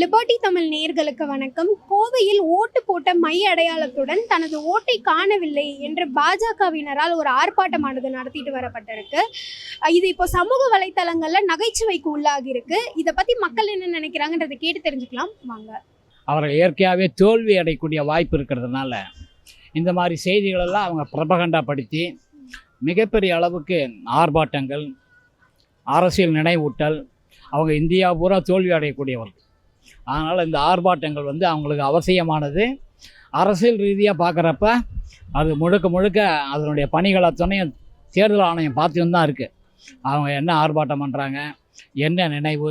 Liberty Tamil நேர்களுக்கு வணக்கம். கோவையில் ஓட்டு போட்ட மை அடையாளத்துடன் தனது ஓட்டை காணவில்லை என்று பாஜகவினரால் ஒரு ஆர்ப்பாட்டமானது நடத்திட்டு வரப்பட்டிருக்கு. இது இப்போ சமூக வலைத்தளங்களில் நகைச்சுவைக்கு உள்ளாகி இருக்கு. இதை பத்தி மக்கள் என்ன நினைக்கிறாங்கன்றதை கேட்டு தெரிஞ்சுக்கலாம். வாங்க. அவர்கள் இயற்கையாகவே தோல்வி அடையக்கூடிய வாய்ப்பு இருக்கிறதுனால இந்த மாதிரி செய்திகளெல்லாம் அவங்க பிரபகண்டா படுத்தி மிகப்பெரிய அளவுக்கு ஆர்ப்பாட்டங்கள் அரசியல் நினைவூட்டல் அவங்க இந்தியா பூரா தோல்வி அடையக்கூடியவர்கள். அதனால் இந்த ஆர்ப்பாட்டங்கள் வந்து அவங்களுக்கு அவசியமானது. அரசியல் ரீதியாக பார்க்குறப்ப அது முழுக்க முழுக்க அதனுடைய பணிகள் அத்தனையும் தேர்தல் ஆணையம் பார்த்துன்னு தான் இருக்குது அவங்க என்ன ஆர்ப்பாட்டம் பண்ணுறாங்க என்ன நினைவு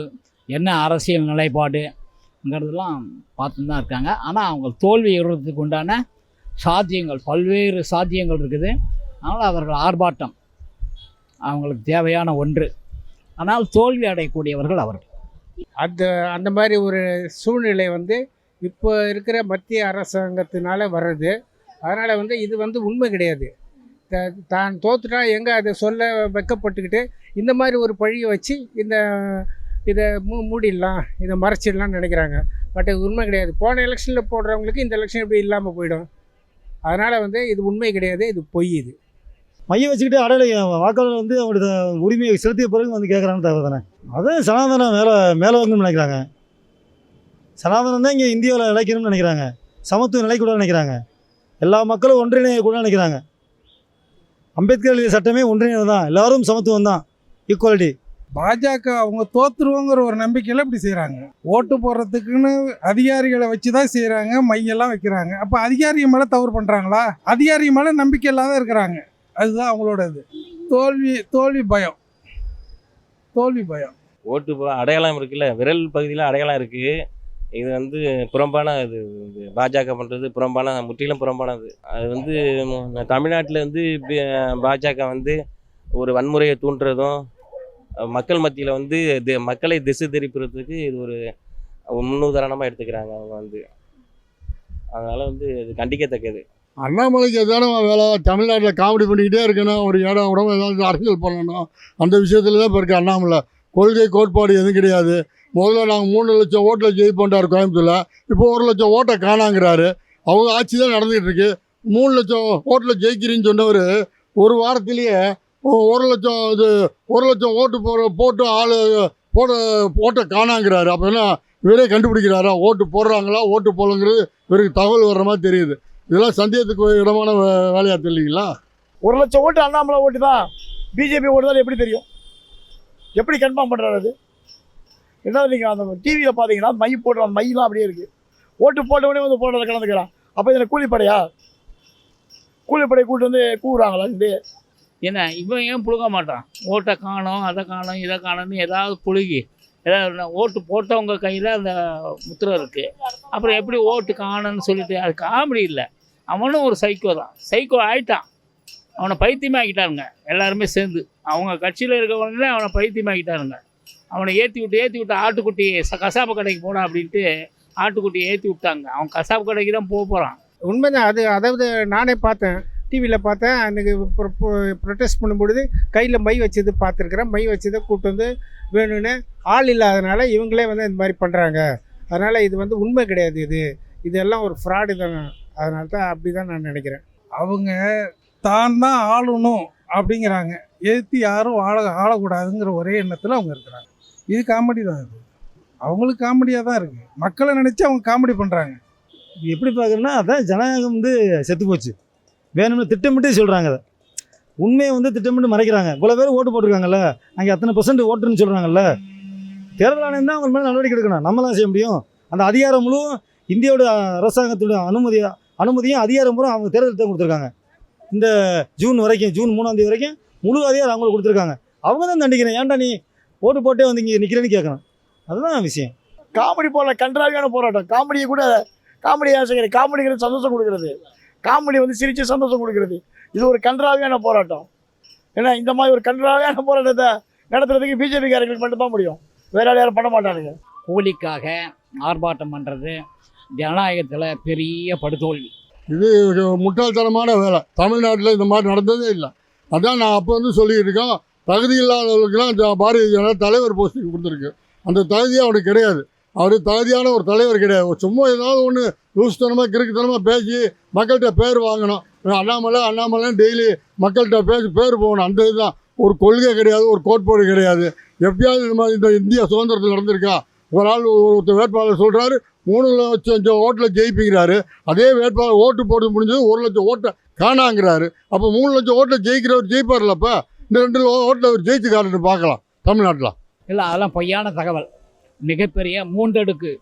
என்ன அரசியல் நிலைப்பாடுங்கிறதெல்லாம் பார்த்துன்னு தான் இருக்காங்க. ஆனால் அவங்க தோல்வி எழுறதுக்கு உண்டான சாத்தியங்கள் பல்வேறு சாத்தியங்கள் இருக்குது. அதனால் அவர்கள் ஆர்ப்பாட்டம் அவங்களுக்கு தேவையான ஒன்று. ஆனால் தோல்வி அடையக்கூடியவர்கள் அவர்கள். அந்த அந்த மாதிரி ஒரு சூழ்நிலை வந்து இப்போ இருக்கிற மத்திய அரசாங்கத்தினால வர்றது. அதனால் வந்து இது வந்து உண்மை கிடையாது. த- தான் தோத்துட்டா எங்கே அதை சொல்ல வெக்கப்பட்டுக்கிட்டு இந்த மாதிரி ஒரு பழியை வச்சு இந்த இதை மூ மூடிடலாம் இதை மறைச்சிடலாம்னு நினைக்கிறாங்க. பட் இது உண்மை கிடையாது. போன எலெக்ஷனில் போடுறவங்களுக்கு இந்த எலெக்ஷன் எப்படி இல்லாமல் போயிடும்? அதனால் வந்து இது உண்மை கிடையாது இது பொய் இது. மையம் வச்சுக்கிட்டு அடையாள வாக்காளர் வந்து அவங்களோட உரிமையை செலுத்திய பிறகு வந்து கேட்குறான்னு தவிர தானே? அதுவும் சனாதனம் மேலே மேலே வாங்கணும்னு நினைக்கிறாங்க. சனாதனம் தான் இங்கே இந்தியாவில் நிலைக்கணும்னு நினைக்கிறாங்க. சமத்துவம் நிலைக்கூடாது நினைக்கிறாங்க. எல்லா மக்களும் ஒன்றிணைய கூட நினைக்கிறாங்க. அம்பேத்கர் எழுதிய சட்டமே ஒன்றிணைவு தான். எல்லாரும் சமத்துவம் தான். ஈக்குவாலிட்டி பாஜக அவங்க தோத்துருவோங்கிற ஒரு நம்பிக்கையில் இப்படி செய்கிறாங்க ஓட்டு போடுறதுக்குன்னு அதிகாரிகளை வச்சு தான் செய்கிறாங்க மையெல்லாம் வைக்கிறாங்க. அப்போ அதிகாரி மேலே தவறு பண்ணுறாங்களா அதிகாரி மேலே நம்பிக்கை இல்லாத இருக்கிறாங்க. அதுதான் அவங்களோட இது. தோல்வி தோல்வி பயம். தோல்வி பயம். ஓட்டு அடையாளம் இருக்குல்ல. விரல் பகுதியில் அடையாளம் இருக்குது இது வந்து புறம்பான இது பாஜக பண்ணுறது புறம்பான முற்றிலும் புறம்பானது. அது வந்து தமிழ்நாட்டில் வந்து பாஜக வந்து ஒரு வன்முறையை தூண்டுறதும் மக்கள் மத்தியில் வந்து தி மக்களை திசை திருப்புறதுக்கு இது ஒரு முன்னுதாரணமாக எடுத்துக்கிறாங்க அவங்க வந்து. அதனால் வந்து இது கண்டிக்கத்தக்கது. அண்ணாமலைக்கு எதான வேலை? தமிழ்நாட்டில் காமெடி பண்ணிக்கிட்டே இருக்கணும். ஒரு இடம் உடம்பு ஏதாவது அரசியல் பண்ணணும். அந்த விஷயத்தில் தான் இப்போ இருக்குது அண்ணாமலை. கொள்கை கோட்பாடு எதுவும் கிடையாது. முதல்ல நாங்கள் மூணு லட்சம் ஓட்டில் ஜெயிப்போன்றார் கோயம்புத்தூரில். இப்போ ஒரு லட்சம் ஓட்டை காணாங்கிறாரு. அவங்க ஆட்சி தான் நடந்துகிட்டு இருக்கு. மூணு லட்சம் ஓட்டில் ஜெயிக்கிறீன்னு சொன்னவர் ஒரு வாரத்திலேயே ஒரு லட்சம் இது ஒரு லட்சம் ஓட்டு போகிற போட்டு ஆள் போட ஓட்டை காணாங்கிறாரு. அப்போ என்ன இவரே கண்டுபிடிக்கிறாரா? ஓட்டு போடுறாங்களா? ஓட்டு போடலங்கிறது இவருக்கு தகவல் வர்ற மாதிரி தெரியுது. இதெல்லாம் சந்தேகத்துக்கு இடமான வே- வேலையா தெரியலீங்களா ஒரு லட்சம் ஓட்டு அண்ணாமலை ஓட்டு தான் பிஜேபி ஓட்டு தான் எப்படி தெரியும்? எப்படி கன்ஃபார்ம் பண்ணுறாரு அது? என்ன நீங்கள் அந்த டிவியில் பார்த்தீங்கன்னா மை போடுற அந்த மையெல்லாம் அப்படியே இருக்குது ஓட்டு போட்டவனே வந்து போடுறத கலந்துக்கிறான். அப்போ இதில் கூலிப்படையா? கூலிப்படை கூட்டு வந்து கூவுறாங்களா இது? என்ன இவன் ஏன் புழுக மாட்டான்? ஓட்டை காணோம் அதை காணோம் இதை காணோம்னு ஏதாவது புழுகி ஏன்னா ஓட்டு போட்டவங்க கையில் அந்த முத்திரை இருக்குது அப்புறம் எப்படி ஓட்டு காணன்னு சொல்லிட்டு அது காமெடி இல்லை. அவனும் ஒரு சைக்கோ தான். சைக்கோ ஆயிட்டான். அவனை பைத்தியமாக்கிட்டானுங்க. எல்லாருமே சேர்ந்து. அவங்க கட்சியில் இருக்கவங்களே அவனை பைத்தியமாக்கிட்டானுங்க. அவனை ஏற்றி விட்டு ஏற்றி விட்டு ஆட்டுக்குட்டி ச கசாப்பு கடைக்கு போடா அப்படின்ட்டு ஆட்டுக்குட்டியை ஏற்றி விட்டாங்க. அவன் கசாப்பு கடைக்கு தான் போக போகிறான் உண்மைதான். அது அதாவது நானே பார்த்தேன். டிவியில் பார்த்தேன் அன்றைக்கி ப்ரொட்டஸ்ட் பண்ணும்பொழுது கையில் மை வச்சது பார்த்துருக்குறேன். மை வச்சதை கூட்டு வந்து வேணும்னு ஆள் இல்லாதனால இவங்களே வந்து இந்த மாதிரி பண்ணுறாங்க அதனால் இது வந்து உண்மை கிடையாது இது. இதெல்லாம் ஒரு ஃப்ராடு தான். அதனால தான் அப்படி தான் நான் நினைக்கிறேன். அவங்க தான் தான் ஆளணும் அப்படிங்கிறாங்க. எதிர்த்து யாரும் ஆள ஆளக்கூடாதுங்கிற ஒரே எண்ணத்தில் அவங்க இருக்கிறாங்க. இது காமெடி தான் இது. அவங்களுக்கு காமெடியாக தான் இருக்குது மக்களை நினச்சி அவங்க காமெடி பண்ணுறாங்க எப்படி பார்க்குறேன்னா அதான் ஜனநாயகம் வந்து செத்து போச்சு வேணும்னு திட்டமிட்டு சொல்கிறாங்க அதை. உண்மையை வந்து திட்டமிட்டு மறைக்கிறாங்க. இவ்வளோ பேர் ஓட்டு போட்டிருக்காங்கல்ல? அங்கே அத்தனை பர்சன்ட் ஓட்டுன்னு சொல்கிறாங்கல்ல தேர்தல் ஆணையம் தான் அவங்க மேலே நடவடிக்கை எடுக்கணும். நம்மளாம் செய்ய முடியும்? அந்த அதிகாரம் முழுவதும் இந்தியாவோட அரசாங்கத்தோட அனுமதி அனுமதியும் அதிகாரம் பூரா அவங்க தேர்தல் தான் கொடுத்துருக்காங்க. இந்த ஜூன் வரைக்கும் ஜூன் மூணாம் தேதி வரைக்கும் முழு அதிகாரம் அவங்களுக்கு கொடுத்துருக்காங்க. அவங்க தான் தண்டிக்கிறேன் ஏன்டா நீ ஓட்டு போட்டே வந்து இங்கே நிற்கிறேன்னு கேட்கணும். அதுதான் விஷயம். காமெடி போடல கன்றாவியான போராட்டம். காமெடியை கூட காமெடி ஆசைக்கிற காமெடிங்கிறது சந்தோஷம் கொடுக்குறது. காமெடி வந்து சிரித்து சந்தோஷம் கொடுக்குறது. இது ஒரு கன்றாவியான போராட்டம். ஏன்னா இந்த மாதிரி ஒரு கன்றாவியான போராட்டத்தை நடத்துறதுக்கு பிஜேபி காரங்களுக்கு மட்டும்தான் முடியும். வேற யாரும் பண்ண மாட்டானுங்க. கூலிக்காக ஆர்ப்பாட்டம் பண்ணுறது ஜனநாயகத்தில் பெரிய படுதோல்வி. இது ஒரு முட்டாள்தனமான வேலை. தமிழ்நாட்டில் இந்த மாதிரி நடந்ததே இல்லை. அதான் நான் அப்போ வந்து சொல்லிட்டு இருக்கோம் தகுதி இல்லாதவர்களுக்கெல்லாம் ஜ- பாரதிய ஜனதா தலைவர் போஸ்டிங் கொடுத்துருக்கு. அந்த தகுதி அவனுக்கு கிடையாது. அவர் தகுதியான ஒரு தலைவர் கிடையாது. சும்மா ஏதாவது ஒன்று லூசுத்தனமாக கிறுக்குத்தனமாக பேசி மக்கள்கிட்ட பேர் வாங்கணும். அண்ணாமலை அண்ணாமலைன்னு டெய்லி மக்கள்கிட்ட பேசி பேர் போகணும். அந்த இதுதான். ஒரு கொள்கை கிடையாது ஒரு கோட்பாடு கிடையாது. எப்பயாவது இந்த மாதிரி இந்த இந்தியா சுதந்திரத்தில் நடந்திருக்கா? ஒரு ஆள் ஒருத்தர் வேட்பாளர் சொல்கிறாரு மூணு லட்சம் ஓட்டில் ஜெயிப்பிக்கிறாரு. அதே வேட்பாளர் ஓட்டு போட்டு முடிஞ்சது ஒரு லட்சம் ஓட்டை காணாங்கிறாரு. அப்போ மூணு லட்சம் ஓட்டில் ஜெயிக்கிறவர் ஜெயிப்பார்லப்ப இந்த ரெண்டு ஓட்டில் அவர் ஜெயிச்சு காட்டுன்னு பார்க்கலாம் தமிழ்நாட்டில். இல்லை அதெல்லாம் பொய்யான தகவல். மிகப்பெரிய மூன்றடுக்கு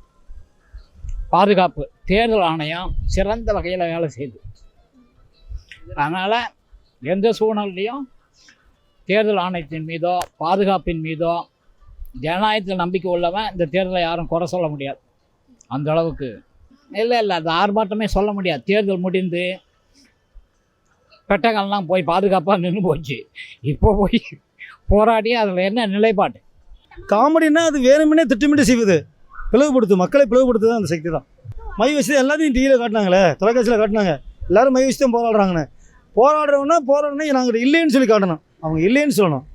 பாதுகாப்பு தேர்தல் ஆணையம் சிறந்த வகையில் வேலை செய்யுது அதனால் எந்த சூழ்நிலையும் தேர்தல் ஆணையத்தின் மீதோ பாதுகாப்பின் மீதோ ஜனநாயகத்தில் நம்பிக்கை உள்ளவன் இந்த தேர்தலை யாரும் குறை சொல்ல முடியாது. அந்த அளவுக்கு. இல்லை இல்லை அது ஆர்ப்பாட்டமே சொல்ல முடியாது. தேர்தல் முடிந்து பெட்டகம்லாம் போய் பாதுகாப்பாக நின்று போச்சு. இப்போ போய் போராடி அதில் என்ன நிலைப்பாடு? காமெடினா அது வேணுமெனே திட்டமிட்டு செய்வது. பிளவுபடுத்து மக்களை பிளவுபடுத்துறது அந்த சக்தி தான். மை வச்சு எல்லாத்தையும் டிவியில் காட்டினாங்களே தொலைக்காட்சியில் காட்டினாங்க. எல்லாரும் மை வச்சு தான் போராடுறாங்கன்னு. போராடுறவனா போராடணும் நாங்கள் இல்லைன்னு சொல்லி காட்டணும். அவங்க இல்லைன்னு சொல்லணும்.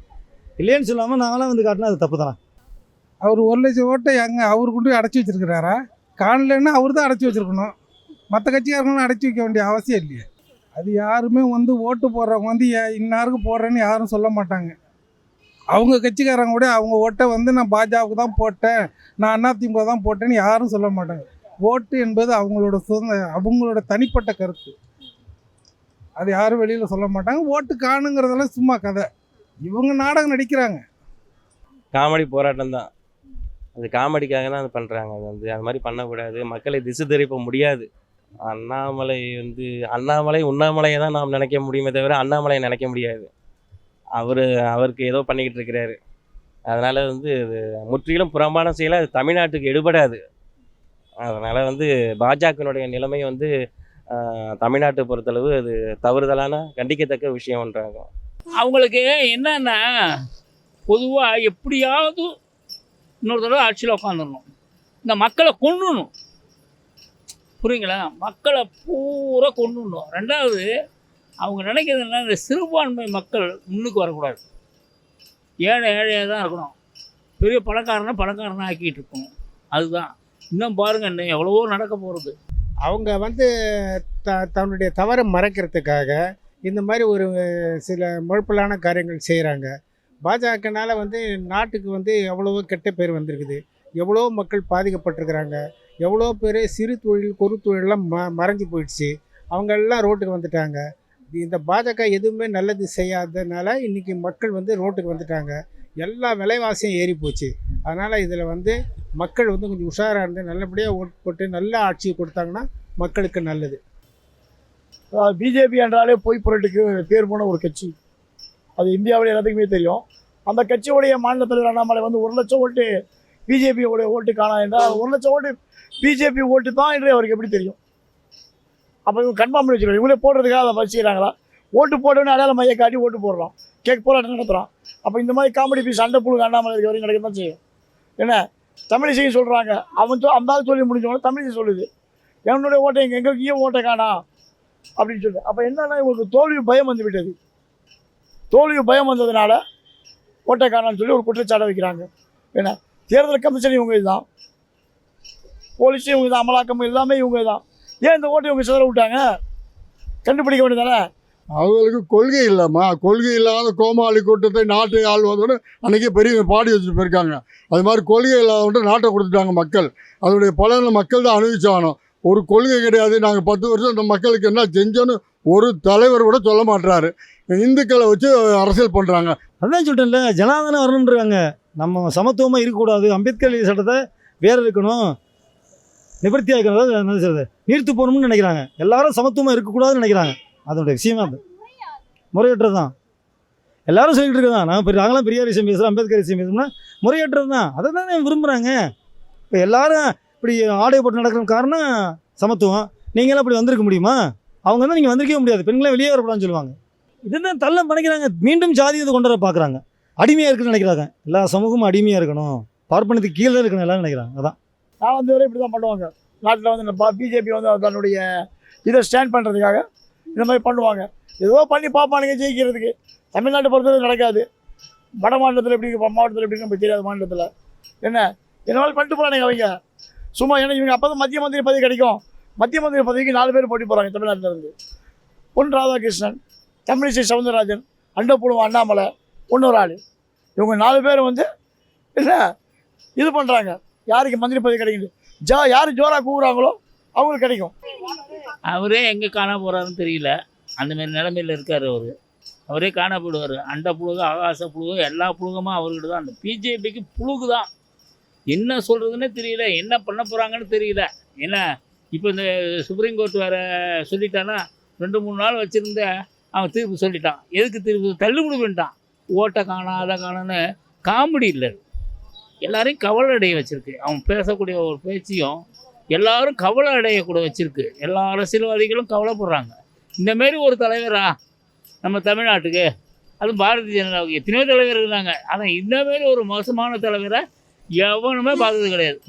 இல்லைன்னு சொல்லாமல் நாங்களாம் வந்து காட்டினா அது தப்பு தானே? அவர் ஒரு லட்சம் ஓட்டை எங்கே அவர் கொண்டு போய் அடைச்சி வச்சிருக்கிறாரா? காணலைன்னா அவர் தான் அடைச்சி வச்சிருக்கணும். மற்ற கட்சிக்காரங்களும் அடைச்சி வைக்க வேண்டிய அவசியம் இல்லையே. அது யாருமே வந்து ஓட்டு போடுறவங்க வந்து இன்னாருக்கு போடுறேன்னு யாரும் சொல்ல மாட்டாங்க. அவங்க கட்சிக்காரங்க கூட அவங்க ஓட்டை வந்து நான் பாஜகவுக்கு தான் போட்டேன். நான் அதிமுக தான் போட்டேன்னு யாரும் சொல்ல மாட்டாங்க. ஓட்டு என்பது அவங்களோட சுதந்திர அவங்களோட தனிப்பட்ட கருத்து. அது யாரும் வெளியில் சொல்ல மாட்டாங்க. ஓட்டு காணுங்கிறதெல்லாம் சும்மா கதை. இவங்க நாடகம் நடிக்கிறாங்க. காமெடி போராட்டம் தான். அது காமெடிக்காக தான் அது பண்ணுறாங்க அது வந்து அது மாதிரி பண்ணக்கூடாது. மக்களை திசை திருப்ப முடியாது. அண்ணாமலை வந்து அண்ணாமலை உண்ணாமலையை தான் நாம் நினைக்க முடியுமே தவிர அண்ணாமலையை நினைக்க முடியாது. அவர் அவருக்கு ஏதோ பண்ணிக்கிட்டு இருக்கிறாரு. அதனால் வந்து இது முற்றிலும் புறம்பான செயலாக அது தமிழ்நாட்டுக்கு எடுபடாது. அதனால் வந்து பாஜகனுடைய நிலைமை வந்து தமிழ்நாட்டை பொறுத்தளவு அது தவறுதலான கண்டிக்கத்தக்க விஷயம்ன்றாங்க அவங்களுக்கு என்னன்னா பொதுவாக எப்படியாவது இன்னொரு தடவை ஆட்சியில் உட்காந்துடணும் இந்த மக்களை கொண்டுணும் புரியுங்களா? மக்களை பூரா கொண்டுணும் ரெண்டாவது அவங்க நினைக்கிறது என்ன இந்த சிறுபான்மை மக்கள் முன்னுக்கு வரக்கூடாது. ஏழை ஏழையாக தான் இருக்கணும். பெரிய பணக்காரனை பணக்காரனாக ஆக்கிட்டு இருக்கணும். அதுதான். இன்னும் பாருங்க இன்னும் எவ்வளவோ நடக்க போகிறது அவங்க வந்து த தன்னுடைய தவறை மறைக்கிறதுக்காக இந்த மாதிரி ஒரு சில முழப்பலான காரியங்கள் செய்கிறாங்க பாஜகனால் வந்து நாட்டுக்கு வந்து எவ்வளவோ கெட்ட பேர் வந்திருக்குது. எவ்வளோ மக்கள் பாதிக்கப்பட்டிருக்கிறாங்க. எவ்வளோ பேர் சிறு தொழில் குறு தொழிலெலாம் ம மறைஞ்சு போயிடுச்சு. அவங்கெல்லாம் ரோட்டுக்கு வந்துட்டாங்க. இந்த பாஜக எதுவுமே நல்லது செய்யாததுனால இன்றைக்கி மக்கள் வந்து ரோட்டுக்கு வந்துட்டாங்க. எல்லா விலைவாசியும் ஏறி போச்சு. அதனால் இதில் வந்து மக்கள் வந்து கொஞ்சம் உஷாராக இருந்து நல்லபடியாக ஓட்டு போட்டு நல்ல ஆட்சி கொடுத்தாங்கன்னா மக்களுக்கு நல்லது. பிஜேபி என்றாலே பொய் புரட்டுக்கு பேர் போன ஒரு கட்சி. அது இந்தியாவில் எல்லாத்துக்குமே தெரியும். அந்த கட்சியுடைய மாநில தலைவர் அண்ணாமலை வந்து ஒரு லட்சம் ஓட்டு பிஜேபியோடைய ஓட்டு காணா என்றால் ஒரு லட்சம் ஓட்டு பிஜேபி ஓட்டு தான் என்று அவருக்கு எப்படி தெரியும்? அப்போ இவங்க கன்ஃபார்ம் பண்ணி வச்சுருக்காங்க. இவங்களே போடுறதுக்காக அதை வச்சுக்கிறாங்களா? ஓட்டு போட்டோன்னு அடையாள மைய காட்டி ஓட்டு போடுறோம் கேக் போராட்டம் நடத்துகிறோம் அப்போ இந்த மாதிரி காமெடி பீஸ் சண்டை புழு காண்டாமல் இருக்க வரைக்கும் நடக்க தான் செய்யும். என்ன? தமிழிசையும் சொல்கிறாங்க அவன் சொ- அந்த சொல்லி முடிஞ்சவொடனே தமிழிசை சொல்லுது. என்னுடைய ஓட்டை எங்கள் எங்களுக்கு ஏன் ஓட்டை காணா. அப்படின்னு சொல்லி அப்போ என்னன்னா இவங்களுக்கு தோல்வி பயம் வந்து விட்டது. தோல்வி பயம் வந்ததுனால ஓட்டை காணான்னு சொல்லி ஒரு குற்றச்சாட்டை வைக்கிறாங்க. என்ன? தேர்தல் கமிஷன் இவங்க இதுதான். போலீஸும் இவங்க தான். அமலாக்கம் எல்லாமே இவங்க தான். ஏன் இந்த ஓட்டை இவங்க சிதற விட்டாங்க? கண்டுபிடிக்க வேண்டியதானே? அவங்களுக்கு கொள்கை இல்லைம்மா. கொள்கை இல்லாத கோமாளி கூட்டத்தை நாட்டை ஆள்வதோடு அன்றைக்கி பெரிய பாடி வச்சுட்டு போயிருக்காங்க. அது மாதிரி கொள்கை இல்லாதவன்ட்டு நாட்டை கொடுத்துட்டாங்க மக்கள். அதனுடைய பலனை மக்கள் தான் அனுபவிச்சாகணும். ஒரு கொள்கை கிடையாது. நாங்கள் பத்து வருஷம் இந்த மக்களுக்கு என்ன செஞ்சோன்னு ஒரு தலைவர் கூட சொல்ல மாட்றாரு. இந்துக்களை வச்சு அரசியல் பண்ணுறாங்க அதான் சொல்லிட்டேன்ல ஜனாதனம் வரணுன்றாங்க நம்ம சமத்துவமாக இருக்கக்கூடாது. அம்பேத்கர் சட்டத்தை வேற இருக்கணும். நிவர்த்தி ஆக்கணும் அதாவது என்ன சொல்றது நீர்த்து போகணும்னு நினைக்கிறாங்க. எல்லாரும் சமத்துவமாக இருக்கக்கூடாதுன்னு நினைக்கிறாங்க. அதனுடைய விஷயமே அது. முறையற்றது தான். எல்லாரும் சொல்லிட்டு இருக்கதான் நான் பெரிய நாங்களாம் பெரியார் விஷயம் பேசுகிறோம் அம்பேத்கர் விஷயம் பேசுகிறோம்னா முறையற்றது தான். அதை தானே விரும்புகிறாங்க இப்போ எல்லாரும் இப்படி ஆடை போட்டு நடக்கிற காரணம் சமத்துவம். நீங்களாம் அப்படி வந்திருக்க முடியுமா? அவங்க தான் நீங்கள் வந்திருக்கவே முடியாது. பெண்களை வெளியே வரக்கூடாதுன்னு சொல்லுவாங்க. இதுதான் தள்ளம் பண்ணிக்கிறாங்க மீண்டும் ஜாதியத்தை கொண்டு வர பார்க்குறாங்க அடிமையாக இருக்குன்னு நினைக்கிறாங்க. எல்லா சமூகமும் அடிமையாக இருக்கணும். பார்ப்பனத்துக்கு கீழே இருக்கணும் எல்லாரும் நினைக்கிறாங்க. அதான். நான் வந்து வரை இப்படி தான் பண்ணுவாங்க. நாட்டில் வந்து இந்த பிஜேபி வந்து தன்னுடைய இதை ஸ்டாண்ட் பண்ணுறதுக்காக இந்த மாதிரி பண்ணுவாங்க. ஏதோ பண்ணி பார்ப்பானுங்க ஜெயிக்கிறதுக்கு. தமிழ்நாட்டை பொறுத்தவரை நடக்காது. வட மாநிலத்தில் எப்படி இருக்கு மாவட்டத்தில் எப்படி இருக்கு தெரியாத தெரியாது மாநிலத்தில். என்ன? என்ன பண்ணிட்டு போகிறானுங்க அவங்க. சும்மா ஏன்னா இவங்க அப்போ தான் மத்திய மந்திரி பதவி கிடைக்கும். மத்திய மந்திரி பதவிக்கு நாலு பேர் போட்டி போகிறாங்க தமிழ்நாட்டிலேருந்து பொன் ராதாகிருஷ்ணன் தமிழிசை சவுந்தரராஜன் அண்டப்புழுவம் அண்ணாமலை இன்னொரு ஆள். இவங்க நாலு பேர் வந்து என்ன இது பண்ணுறாங்க யாருக்கு மந்திரி பதவி கிடைக்குது? ஜா யார் ஜோராக கூகுறாங்களோ அவங்களுக்கு கிடைக்கும். அவரே எங்கே காண போகிறாருன்னு தெரியல. அந்தமாரி நிலமையில் இருக்கார் அவர். அவரே காணப்படுவார் அண்ட புழுக ஆகாச புழுக எல்லா புழுகமும் அவர்கிட்ட தான். அந்த பிஜேபிக்கு புழுகு தான் என்ன சொல்கிறதுன்னு தெரியல. என்ன பண்ண போகிறாங்கன்னு தெரியல. என்ன இப்போ இந்த சுப்ரீம் கோர்ட் வேறு சொல்லிட்டான்னா ரெண்டு மூணு நாள் வச்சுருந்த அவன் தீர்ப்பு சொல்லிட்டான். எதுக்கு தீர்ப்பு? தள்ளுபடி பண்ணிட்டான். ஓட்டை காணோம் அதை காணோன்னு காமெடி இல்லை. எல்லாரையும் கவலை அடைய வச்சுருக்கு. அவன் பேசக்கூடிய ஒரு பேச்சையும் எல்லாரும் கவலை அடையக்கூட வச்சுருக்கு. எல்லா அரசியல்வாதிகளும் கவலைப்படுறாங்க. இந்த மாரி ஒரு தலைவரா? நம்ம தமிழ்நாட்டுக்கு. அதுவும் பாரதிய ஜனதாவுக்கு எத்தனையோ தலைவர் இருந்தாங்க. ஆனால் இந்த மாரி ஒரு மோசமான தலைவரை எவனுமே பார்த்தது கிடையாது.